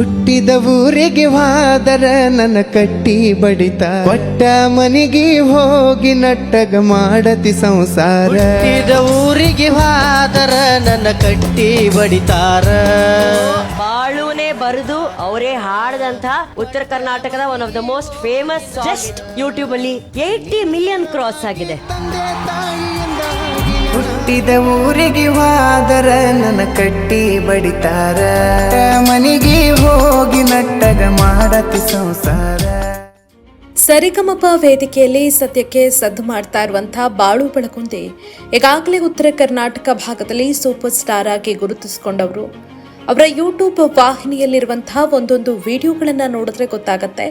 ಹುಟ್ಟಿದ ಊರಿಗೆ ವಾದರ ನನ್ನ ಕಟ್ಟಿ ಬಡಿತ. ಕೊಟ್ಟ ಮನೆಗೆ ಹೋಗಿ ನಟ್ಟಗ ಮಾಡತಿ ಸಂಸಾರ. ಹುಟ್ಟಿದ ಊರಿಗೆ ವಾದರ ನನ್ನ ಕಟ್ಟಿ ಬಡಿತಾರ. ಬಾಳುನೆ ಬರೆದು ಅವರೇ ಹಾಡದಂತ ಉತ್ತರ ಕರ್ನಾಟಕದ one of the most famous just YouTube ಅಲ್ಲಿ ಏಯ್ಟಿ ಮಿಲಿಯನ್ ಕ್ರಾಸ್ ಆಗಿದೆ. ಹುಟ್ಟಿದ ಊರಿಗೆ ಹಾದರ ನನ್ನ ಕಟ್ಟಿ ಬಡಿತಾರ. ಮನೆಗೆ ಹೋಗಿ ನಟ್ಟಗ ಮಾಡತಿ ಸಂಸಾರ. ಸರಿಗಮಪ ವೇದಿಕೆಯಲ್ಲಿ ಸದ್ಯಕ್ಕೆ ಸದ್ದು ಮಾಡ್ತಾ ಇರುವಂತಹ ಬಾಳು ಬೆಳಕುಂದಿ ಈಗಾಗಲೇ ಉತ್ತರ ಕರ್ನಾಟಕ ಭಾಗದಲ್ಲಿ ಸೂಪರ್ ಸ್ಟಾರ್ ಆಗಿ ಗುರುತಿಸಿಕೊಂಡವರು. ಅವರ ಯೂಟ್ಯೂಬ್ ವಾಹಿನಿಯಲ್ಲಿರುವಂತಹ ಒಂದೊಂದು ವಿಡಿಯೋಗಳನ್ನು ನೋಡಿದ್ರೆ ಗೊತ್ತಾಗತ್ತೆ.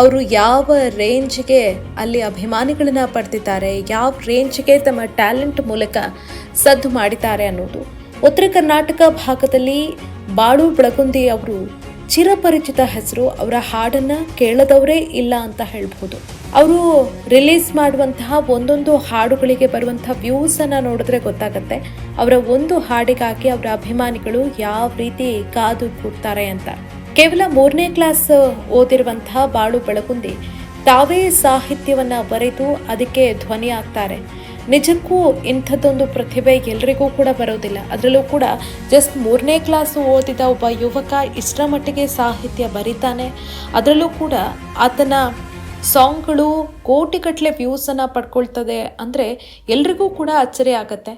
ಅವರು ಯಾವ ರೇಂಜ್ಗೆ ಅಲ್ಲಿ ಅಭಿಮಾನಿಗಳನ್ನ ಪಡೆದಿದ್ದಾರೆ, ಯಾವ ರೇಂಜ್ಗೆ ತಮ್ಮ ಟ್ಯಾಲೆಂಟ್ ಮೂಲಕ ಸದ್ದು ಮಾಡಿದ್ದಾರೆ ಅನ್ನೋದು. ಉತ್ತರ ಕರ್ನಾಟಕ ಭಾಗದಲ್ಲಿ ಬಾಳು ಬೆಳಗುಂದಿ ಅವರು ಚಿರಪರಿಚಿತ ಹೆಸರು, ಅವರ ಹಾಡನ್ನ ಕೇಳದವರೇ ಇಲ್ಲ ಅಂತ ಹೇಳ್ಬೋದು ಅವರು ರಿಲೀಸ್ ಮಾಡುವಂತಹ ಒಂದೊಂದು ಹಾಡುಗಳಿಗೆ ಬರುವಂತಹ ವ್ಯೂಸ್ ಅನ್ನ ನೋಡಿದ್ರೆ ಗೊತ್ತಾಗುತ್ತೆ. ಅವರ ಒಂದು ಹಾಡಿಗಾಗಿ ಅವರ ಅಭಿಮಾನಿಗಳು ಯಾವ ರೀತಿ ಕಾದು ಕೂಡ್ತಾರೆ ಅಂತ. ಕೇವಲ ಮೂರನೇ ಕ್ಲಾಸ್ ಓದಿರುವಂತಹ ಬಾಳು ಬೆಳಗುಂದಿ, ತಾವೇ ಸಾಹಿತ್ಯವನ್ನ ಬರೆದು ಅದಕ್ಕೆ ಧ್ವನಿ ಆಗ್ತಾರೆ ನಿಜಕ್ಕೂ ಇಂಥದ್ದೊಂದು ಪ್ರತಿಭೆ ಎಲ್ರಿಗೂ ಕೂಡ ಬರೋದಿಲ್ಲ. ಅದರಲ್ಲೂ ಕೂಡ ಜಸ್ಟ್ ಮೂರನೇ ಕ್ಲಾಸು ಓದಿದ ಒಬ್ಬ ಯುವಕ ಇಷ್ಟರ ಮಟ್ಟಿಗೆ ಸಾಹಿತ್ಯ ಬರೀತಾನೆ. ಅದರಲ್ಲೂ ಕೂಡ ಆತನ ಸಾಂಗ್ಗಳು ಕೋಟಿಗಟ್ಟಲೆ ವ್ಯೂಸನ್ನು ಪಡ್ಕೊಳ್ತದೆ. ಅಂದರೆ ಎಲ್ರಿಗೂ ಕೂಡ ಅಚ್ಚರಿ ಆಗತ್ತೆ.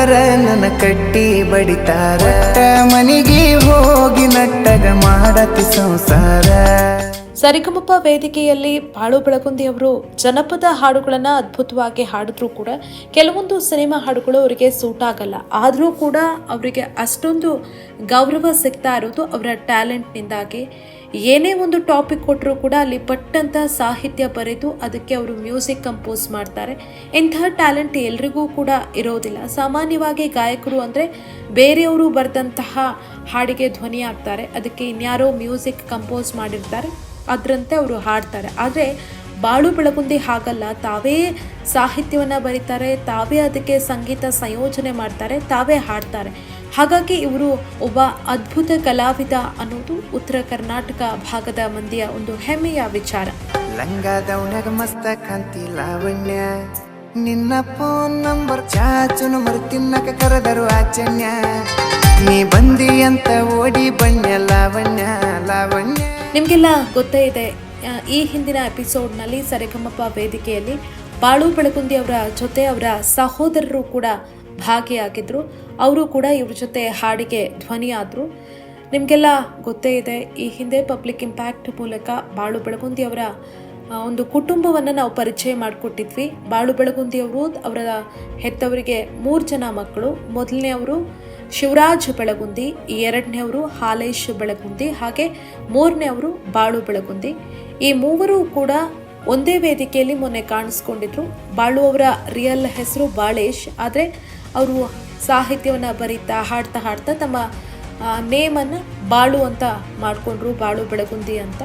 ಹೋದರ ನನ್ನ ಕಟ್ಟಿ ಬಡಿತಾರ. ಮನೆಗೆ ಹೋಗಿ ನಟ್ಟಗ ಮಾಡತಿ ಸಂಸಾರ. ಸರಿಗಮಪ ವೇದಿಕೆಯಲ್ಲಿ ಬಾಳು ಬೆಳಗುಂದಿ ಅವರು ಜನಪದ ಹಾಡುಗಳನ್ನ ಅದ್ಭುತವಾಗಿ ಹಾಡಿದ್ರು ಕೂಡ. ಕೆಲವೊಂದು ಸಿನಿಮಾ ಹಾಡುಗಳು ಅವರಿಗೆ ಸೂಟ್ ಆಗಲ್ಲ. ಆದರೂ ಕೂಡ ಅವರಿಗೆ ಅಷ್ಟೊಂದು ಗೌರವ ಸಿಗ್ತಾ ಇರೋದು ಅವರ ಟ್ಯಾಲೆಂಟ್ನಿಂದಾಗಿ ಏನೇ ಒಂದು ಟಾಪಿಕ್ ಕೊಟ್ಟರೂ ಕೂಡ ಅಲ್ಲಿ ಪಟ್ಟಂತ ಸಾಹಿತ್ಯ ಬರೆದು ಅದಕ್ಕೆ ಅವರು ಮ್ಯೂಸಿಕ್ ಕಂಪೋಸ್ ಮಾಡ್ತಾರೆ. ಇಂತಹ ಟ್ಯಾಲೆಂಟ್ ಎಲ್ರಿಗೂ ಕೂಡ ಇರೋದಿಲ್ಲ. ಸಾಮಾನ್ಯವಾಗಿ ಗಾಯಕರು ಅಂದರೆ ಬೇರೆಯವರು ಬರೆದಂತಹ ಹಾಡಿಗೆ ಧ್ವನಿ ಆಗ್ತಾರೆ. ಅದಕ್ಕೆ ಇನ್ಯಾರೋ ಮ್ಯೂಸಿಕ್ ಕಂಪೋಸ್ ಮಾಡಿರ್ತಾರೆ. ಅದರಂತೆ ಅವರು ಹಾಡ್ತಾರೆ. ಆದರೆ ಬಾಳು ಬೆಳಗುಂದಿ ಹಾಗಲ್ಲ. ತಾವೇ ಸಾಹಿತ್ಯವನ್ನು ಬರೀತಾರೆ. ತಾವೇ ಅದಕ್ಕೆ ಸಂಗೀತ ಸಂಯೋಜನೆ ಮಾಡ್ತಾರೆ. ತಾವೇ ಹಾಡ್ತಾರೆ. ಹಾಗಾಗಿ ಇವರು ಒಬ್ಬ ಅದ್ಭುತ ಕಲಾವಿದ ಅನ್ನೋದು ಉತ್ತರ ಕರ್ನಾಟಕ ಭಾಗದ ಮಂದಿಯ ಒಂದು ಹೆಮ್ಮೆಯ ವಿಚಾರ. ಲಂಗಾದವನಾಗ ಮಸ್ತ ಕಾಂತಿ ಲಾವಣ್ಯ ನಿನ್ನ ಫೋನ್ ನಂಬರ್ ಚಾಚುನು ಮರು ತಿನ್ನಕ ಕರೆದರು ಆಚನ್ಯ ನೀ ಬಂದಿ ಅಂತ ಓಡಿ ಬಣ್ಣ ಲಾವಣ್ಯ ಲಾವಣ್ಯ. ನಿಮಗೆಲ್ಲ ಗೊತ್ತೇ ಇದೆ ಈ ಹಿಂದಿನ ಎಪಿಸೋಡ್ನಲ್ಲಿ ಸರಿಗಮಪ ವೇದಿಕೆಯಲ್ಲಿ ಬಾಳು ಬೆಳಕುಂದಿ ಅವರ ಜೊತೆ ಅವರ ಸಹೋದರರು ಕೂಡ ಭಾಗಿಯಾಗಿದ್ರು ಅವರು ಕೂಡ ಇವ್ರ ಜೊತೆ ಹಾಡಿಗೆ ಧ್ವನಿಯಾದರು ನಿಮಗೆಲ್ಲ ಗೊತ್ತೇ ಇದೆ, ಈ ಹಿಂದೆ ಪಬ್ಲಿಕ್ ಇಂಪ್ಯಾಕ್ಟ್ ಮೂಲಕ ಬಾಳು ಬೆಳಗುಂದಿ ಅವರ ಒಂದು ಕುಟುಂಬವನ್ನು ನಾವು ಪರಿಚಯ ಮಾಡಿಕೊಟ್ಟಿದ್ವಿ. ಬಾಳು ಬೆಳಗುಂದಿ ಅವರು, ಅವರ ಹೆತ್ತವರಿಗೆ ಮೂರು ಜನ ಮಕ್ಕಳು. ಮೊದಲನೇ ಅವರು ಶಿವರಾಜ್ ಬೆಳಗುಂದಿ ಎರಡನೇವರು ಹಾಲೇಶ್ ಬೆಳಗುಂದಿ, ಹಾಗೆ ಮೂರನೇ ಅವರು ಬಾಳು ಬೆಳಗುಂದಿ. ಈ ಮೂವರು ಕೂಡ ಒಂದೇ ವೇದಿಕೆಯಲ್ಲಿ ಮೊನ್ನೆ ಕಾಣಿಸ್ಕೊಂಡಿದ್ರು. ಬಾಳು ಅವರ ರಿಯಲ್ ಹೆಸರು ಬಾಳೇಶ್, ಆದರೆ ಅವರು ಸಾಹಿತ್ಯವನ್ನು ಬರೀತಾ ಹಾಡ್ತಾ ಹಾಡ್ತಾ ತಮ್ಮ ನೇಮನ್ನು ಬಾಳು ಅಂತ ಮಾಡಿಕೊಂಡ್ರು, ಬಾಳು ಬೆಳಗುಂದಿ ಅಂತ.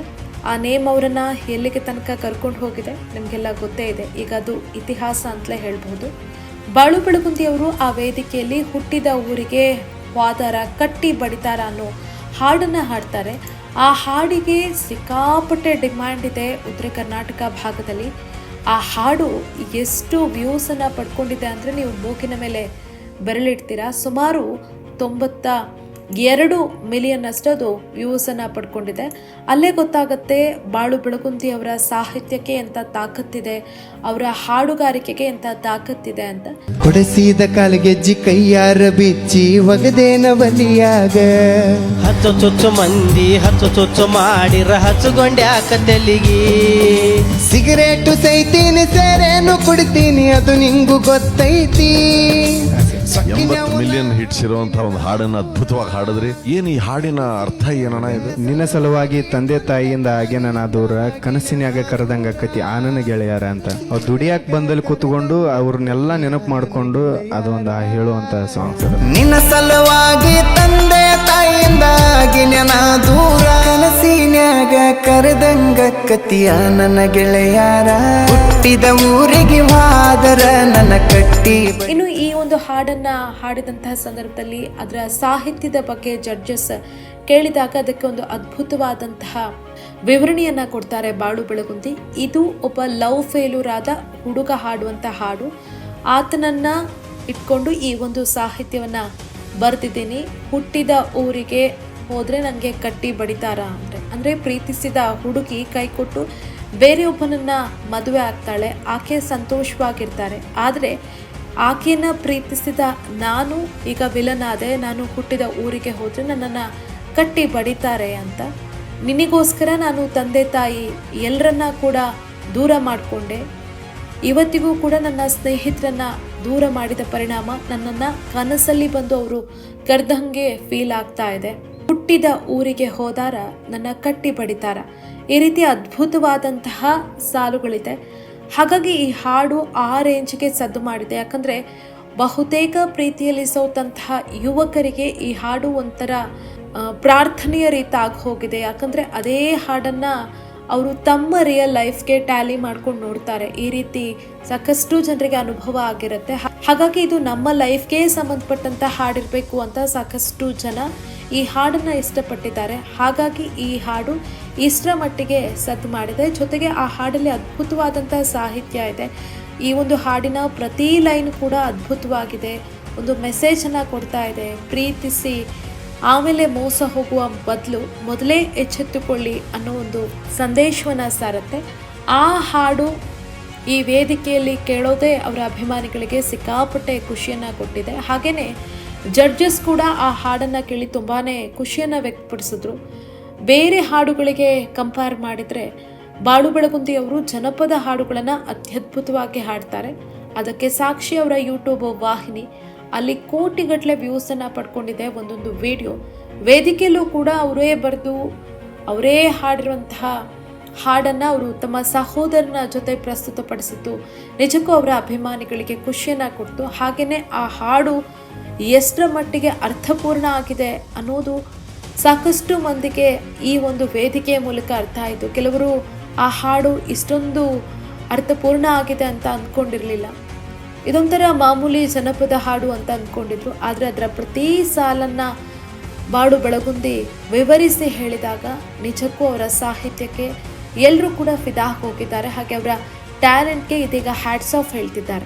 ಆ ನೇಮ್ ಅವರನ್ನು ಎಲ್ಲಿಗೆ ತನಕ ಕರ್ಕೊಂಡು ಹೋಗಿದೆ ನಿಮಗೆಲ್ಲ ಗೊತ್ತೇ ಇದೆ. ಈಗ ಅದು ಇತಿಹಾಸ ಅಂತಲೇ ಹೇಳ್ಬೋದು. ಬಾಳು ಬೆಳಗುಂದಿಯವರು ಆ ವೇದಿಕೆಯಲ್ಲಿ ಹುಟ್ಟಿದ ಊರಿಗೆ ವಾದಾರ ಕಟ್ಟಿ ಬಡಿತಾರ ಅನ್ನೋ ಹಾಡನ್ನು ಹಾಡ್ತಾರೆ. ಆ ಹಾಡಿಗೆ ಸಿಕ್ಕಾಪಟ್ಟೆ ಡಿಮ್ಯಾಂಡ್ ಇದೆ ಉತ್ತರ ಕರ್ನಾಟಕ ಭಾಗದಲ್ಲಿ. ಆ ಹಾಡು ಎಷ್ಟು ವ್ಯೂಸನ್ನು ಪಡ್ಕೊಂಡಿದೆ ಅಂದರೆ ನೀವು ಮೂಗಿನ ಮೇಲೆ ಬೆರಳಿಡ್ತೀರಾ? ಸುಮಾರು ತೊಂಬತ್ತ ಎರಡು ಮಿಲಿಯನ್ ಅಷ್ಟು ಅದು ವ್ಯೂಸನ್ನು ಪಡ್ಕೊಂಡಿದೆ. ಅಲ್ಲೇ ಗೊತ್ತಾಗುತ್ತೆ ಬಾಳು ಬೆಳಗುಂದಿ ಅವರ ಸಾಹಿತ್ಯಕ್ಕೆ ಎಂಥ ತಾಕತ್ತಿದೆ ಅವರ ಹಾಡುಗಾರಿಕೆಗೆ ಎಂಥ ತಾಕತ್ತಿದೆ ಅಂತ. ಕೊಡಸಿದ ಕಾಲಿಗೆಜ್ಜಿ ಕೈಯಾರ ಬಿಚ್ಚಿ ಒಗದೇನ ಬಲಿಯಾಗ. ಹಚ್ಚು ಚುಚ್ಚು ಮಂದಿ ಹಚ್ಚು ಚುಚ್ಚು ಮಾಡಿರ ಹಚ್ಚುಗೊಂಡ್ಯಾಕ ತೆಲಿಗಿ. ಸಿಗರೇಟು ಸೈತೀನಿ ಸೇರೇನು ಕುಡಿತೀನಿ ಅದು ನಿಂಗು ಗೊತ್ತೈತಿ. ಎಂಬತ್ತು ಮಿಲಿಯನ್ ಹಿಟ್ಸ್ ಇರುವಂತಹ ಒಂದು ಹಾಡನ್ನ ಅದ್ಭುತವಾಗಿ ಹಾಡಿದ್ರಿ. ಏನ್ ಈ ಹಾಡಿನ ಅರ್ಥ ಏನಣ್ಣ ಇದು? ನಿನ್ನ ಸಲುವಾಗಿ ತಂದೆ ತಾಯಿಯಿಂದ ಹಾಗೆ ನನ್ನ ದೂರ ಕನಸಿನಾಗ ಕರೆದಂಗ ಕತಿ ಆನನ ಗೆಳೆಯರ ಅಂತ. ಅವ್ರು ದುಡಿಯಾಕ್ ಬಂದಲ್ಲಿ ಕೂತ್ಕೊಂಡು ಅವ್ರನ್ನೆಲ್ಲ ನೆನಪು ಮಾಡ್ಕೊಂಡು ಅದೊಂದು ಆ ಹೇಳುವಂತ ಸಾಂಗ್ ಅದು ನಿನ್ನ ಸಲುವಾಗಿ ತಂದೆ ತಾಯಿಯಿಂದಾಗಿ ನನ್ನ ದೂರ ಕನಸಿನ ಕರೆದಂಗ ಕತಿಯ ನನ್ನ ಗೆಳೆಯಾರ. ಹುಟ್ಟಿದ ಊರಿಗೆ ವಾದರ ನನ್ನ ಕಟ್ಟಿ ಇನ್ನು ಈ ಒಂದು ಹಾಡನ್ನ ಹಾಡಿದಂತಹ ಸಂದರ್ಭದಲ್ಲಿ ಅದರ ಸಾಹಿತ್ಯದ ಬಗ್ಗೆ ಜಡ್ಜಸ್ ಕೇಳಿದಾಗ ಅದಕ್ಕೆ ಒಂದು ಅದ್ಭುತವಾದಂತಹ ವಿವರಣೆಯನ್ನ ಕೊಡ್ತಾರೆ ಬಾಳು ಬೆಳಗುಂದಿ. ಇದು ಒಬ್ಬ ಲವ್ ಫೇಲ್ಯೂರ್ ಆದ ಹುಡುಗ ಹಾಡುವಂತ ಹಾಡು. ಆತನನ್ನ ಇಟ್ಕೊಂಡು ಈ ಒಂದು ಸಾಹಿತ್ಯವನ್ನ ಬರೆದಿದ್ದೀನಿ. ಹುಟ್ಟಿದ ಊರಿಗೆ ಹೋದ್ರೆ ನನಗೆ ಕಟ್ಟಿ ಬಡಿತಾರ ಅಂದ್ರೆ ಪ್ರೀತಿಸಿದ ಹುಡುಗಿ ಕೈ ಕೊಟ್ಟು ಬೇರೆಯೊಬ್ಬನನ್ನು ಮದುವೆ ಆಗ್ತಾಳೆ. ಆಕೆ ಸಂತೋಷವಾಗಿರ್ತಾರೆ. ಆದರೆ ಆಕೆಯನ್ನು ಪ್ರೀತಿಸಿದ ನಾನು ಈಗ ವಿಲನ್ ಆದೆ. ನಾನು ಹುಟ್ಟಿದ ಊರಿಗೆ ಹೋದರೆ ನನ್ನನ್ನು ಕಟ್ಟಿ ಬಡಿತಾರೆ ಅಂತ. ನಿನಗೋಸ್ಕರ ನಾನು ತಂದೆ ತಾಯಿ ಎಲ್ಲರನ್ನ ಕೂಡ ದೂರ ಮಾಡಿಕೊಂಡೆ. ಇವತ್ತಿಗೂ ಕೂಡ ನನ್ನ ಸ್ನೇಹಿತರನ್ನ ದೂರ ಮಾಡಿದ ಪರಿಣಾಮ ನನ್ನನ್ನು ಕನಸಲ್ಲಿ ಬಂದು ಅವರು ಕರೆದಂಗೆ ಫೀಲ್ ಆಗ್ತಾ ಇದೆ. ಹುಟ್ಟಿದ ಊರಿಗೆ ಹೋದಾರ, ನನ್ನ ಕಟ್ಟಿ ಬಡಿತಾರ. ಈ ರೀತಿ ಅದ್ಭುತವಾದಂತಹ ಸಾಲುಗಳಿದೆ. ಹಾಗಾಗಿ ಈ ಹಾಡು ಆ ರೇಂಜ್ಗೆ ಸದ್ದು ಮಾಡಿದೆ. ಯಾಕಂದರೆ ಬಹುತೇಕ ಪ್ರೀತಿಯಲ್ಲಿ ಸೋತಂತಹ ಯುವಕರಿಗೆ ಈ ಹಾಡು ಒಂಥರ ಪ್ರಾರ್ಥನೆಯ ರೀತಿ ಆಗಿ ಹೋಗಿದೆ. ಯಾಕಂದರೆ ಅದೇ ಹಾಡನ್ನು ಅವರು ತಮ್ಮ ರಿಯಲ್ ಲೈಫ್ಗೆ ಟ್ಯಾಲಿ ಮಾಡ್ಕೊಂಡು ನೋಡ್ತಾರೆ. ಈ ರೀತಿ ಸಾಕಷ್ಟು ಜನರಿಗೆ ಅನುಭವ ಆಗಿರುತ್ತೆ. ಹಾಗಾಗಿ ಇದು ನಮ್ಮ ಲೈಫ್ಗೆ ಸಂಬಂಧಪಟ್ಟಂಥ ಹಾಡಿರಬೇಕು ಅಂತ ಸಾಕಷ್ಟು ಜನ ಈ ಹಾಡನ್ನು ಇಷ್ಟಪಟ್ಟಿದ್ದಾರೆ. ಹಾಗಾಗಿ ಈ ಹಾಡು ಇಷ್ಟರ ಮಟ್ಟಿಗೆ ಸದ್ದು ಮಾಡಿದೆ. ಜೊತೆಗೆ ಆ ಹಾಡಲ್ಲಿ ಅದ್ಭುತವಾದಂಥ ಸಾಹಿತ್ಯ ಇದೆ. ಈ ಒಂದು ಹಾಡಿನ ಪ್ರತಿ ಲೈನ್ ಕೂಡ ಅದ್ಭುತವಾಗಿದೆ. ಒಂದು ಮೆಸೇಜನ್ನು ಕೊಡ್ತಾ ಇದೆ. ಪ್ರೀತಿಸಿ, ಆಮೇಲೆ ಮೋಸ ಹೋಗುವ ಬದಲು ಮೊದಲೇ ಎಚ್ಚೆತ್ತುಕೊಳ್ಳಿ ಅನ್ನೋ ಒಂದು ಸಂದೇಶವನ್ನು ಸಾರುತ್ತೆ. ಆ ಹಾಡು ಈ ವೇದಿಕೆಯಲ್ಲಿ ಕೇಳೋದೇ ಅವರ ಅಭಿಮಾನಿಗಳಿಗೆ ಸಿಕ್ಕಾಪಟ್ಟೆ ಖುಷಿಯನ್ನು ಕೊಟ್ಟಿದೆ. ಹಾಗೆಯೇ ಜಡ್ಜಸ್ ಕೂಡ ಆ ಹಾಡನ್ನು ಕೇಳಿ ತುಂಬಾ ಖುಷಿಯನ್ನು ವ್ಯಕ್ತಪಡಿಸಿದ್ರು. ಬೇರೆ ಹಾಡುಗಳಿಗೆ ಕಂಪೇರ್ ಮಾಡಿದರೆ ಬಾಳು ಬೆಳಗುಂದಿ ಅವರು ಜನಪದ ಹಾಡುಗಳನ್ನು ಅತ್ಯದ್ಭುತವಾಗಿ ಹಾಡ್ತಾರೆ. ಅದಕ್ಕೆ ಸಾಕ್ಷಿ ಅವರ ಯೂಟ್ಯೂಬ್ ವಾಹಿನಿ, ಅಲ್ಲಿ ಕೋಟಿಗಟ್ಟಲೆ ವ್ಯೂಸನ್ನು ಪಡ್ಕೊಂಡಿದೆ ಒಂದೊಂದು ವಿಡಿಯೋ ವೇದಿಕೆಯಲ್ಲೂ ಕೂಡ ಅವರೇ ಬರೆದು, ಅವರೇ ಹಾಡಿರುವಂತಹ ಹಾಡನ್ನು ಅವರು ತಮ್ಮ ಸಹೋದರನ ಜೊತೆ ಪ್ರಸ್ತುತಪಡಿಸಿದ್ದು, ನಿಜಕ್ಕೂ ಅವರ ಅಭಿಮಾನಿಗಳಿಗೆ ಖುಷಿಯನ್ನು ಕೊಡ್ತು. ಹಾಗೆಯೇ ಆ ಹಾಡು ಎಷ್ಟರ ಮಟ್ಟಿಗೆ ಅರ್ಥಪೂರ್ಣ ಆಗಿದೆ ಅನ್ನೋದು ಸಾಕಷ್ಟು ಮಂದಿಗೆ ಈ ಒಂದು ವೇದಿಕೆಯ ಮೂಲಕ ಅರ್ಥ ಆಯಿತು. ಕೆಲವರು ಆ ಹಾಡು ಇಷ್ಟೊಂದು ಅರ್ಥಪೂರ್ಣ ಆಗಿದೆ ಅಂತ ಅಂದ್ಕೊಂಡಿರಲಿಲ್ಲ ಇದೊಂಥರ ಮಾಮೂಲಿ ಜನಪದ ಹಾಡು ಅಂತ ಅಂದ್ಕೊಂಡಿದ್ರು ಆದರೆ ಅದರ ಪ್ರತಿ ಸಾಲನ್ನು ಬಾಡು ಬೆಳಗುಂದಿ ವಿವರಿಸಿ ಹೇಳಿದಾಗ ನಿಜಕ್ಕೂ ಅವರ ಸಾಹಿತ್ಯಕ್ಕೆ ಎಲ್ಲರೂ ಕೂಡ ಫಿದಾ ಹೋಗಿದ್ದಾರೆ. ಹಾಗೆ ಅವರ ಟ್ಯಾಲೆಂಟ್ಗೆ ಇದೀಗ ಹ್ಯಾಟ್ಸ್ ಆಫ್ ಹೇಳ್ತಿದ್ದಾರೆ.